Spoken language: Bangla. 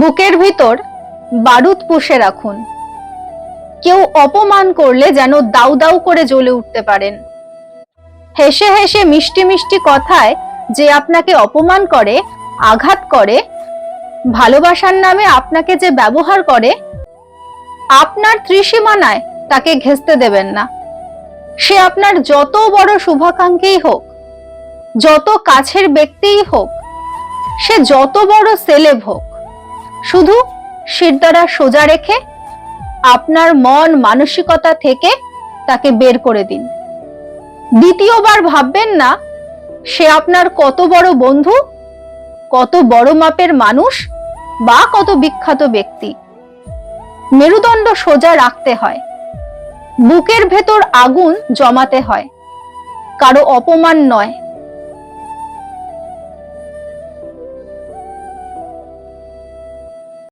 বুকের ভিতর বারুদ পুষে রাখুন। কেউ অপমান করলে যেন দাউ দাউ করে জ্বলে উঠতে পারেন। হেসে হেসে মিষ্টি মিষ্টি কথায় যে আপনাকে অপমান করে, আঘাত করে, ভালোবাসার নামে আপনাকে যে ব্যবহার করে, আপনার ত্রিসীমানায় তাকে ঘেঁচতে দেবেন না। সে আপনার যত বড় শুভাকাঙ্ক্ষী হোক, যত কাছের ব্যক্তিই হোক, সে যত বড় সেলেব হোক শুধু শিরদাঁড়া সোজা রেখে আপনার মন মানসিকতা থেকে তাকে বের করে দিন। দ্বিতীয়বার ভাববেন না, সে আপনার কত বড় বন্ধু, কত বড় মাপের মানুষ বা কত বিখ্যাত ব্যক্তি। মেরুদণ্ড সোজা রাখতে হয়। বুকের ভেতর আগুন জমাতে হয়। কারও অপমান নয়।